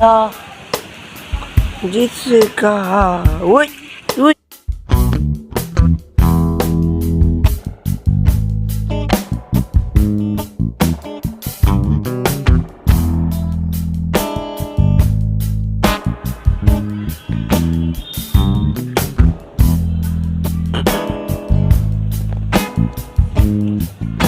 あ実がおいおいうん。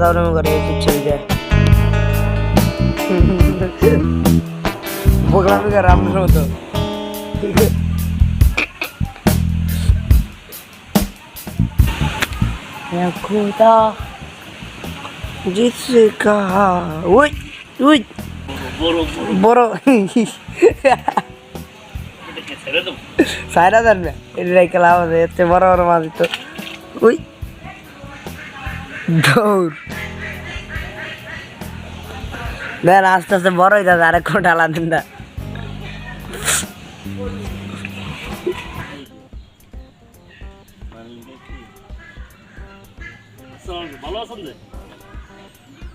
দাউরাম করে পিছিয়ে যায় বগলামি করে আপনার মতো या खुदा जिससे कहा ओए ओए বড় সাইরা জানবে এটা খেলা হবে এতে বড় বড় মাছ তো ওই দৌড়। দেন, আস্তে আস্তে বড় হয়ে যাবে, আরেক কোটা আলাদা না ভালো আছেন যে?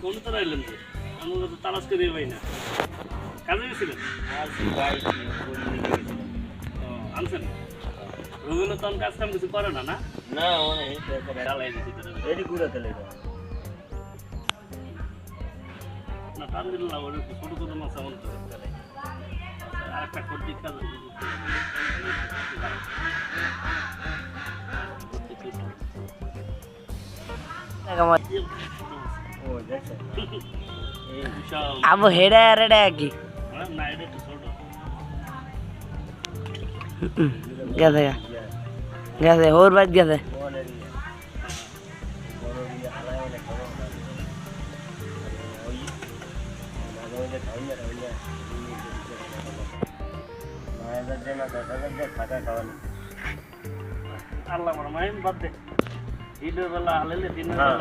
কোন তো রাইলেন যে আমরা তো তালাশ করে পাই না কাজে গেছিলেন আনছেন তখন কাজ কাম কিছু করে না না না মানে জ্বালাই দিছি তোরে। এটি গুঁড়ো তেলে না টান দিল না ওর ছোট ছোট মাছ এমন তো আর একটা করতে কাজ ও দেখছেন বিশাল। আবু হেডে রেডে গেছে ওর বাদ গেছে।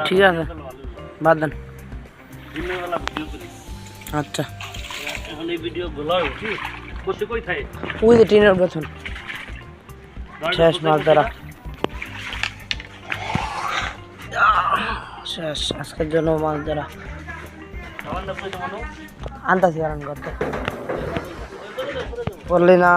ঠিক আছে। বাদ দেন। আচ্ছা। এখন এই ভিডিও গুলো করতে কই থাকে? ওই যে টিনের বেতন শেষ মাছ ধরা শেষ আজকের জন্য মাছ ধরা আনতাছি কারণ করতে বললি না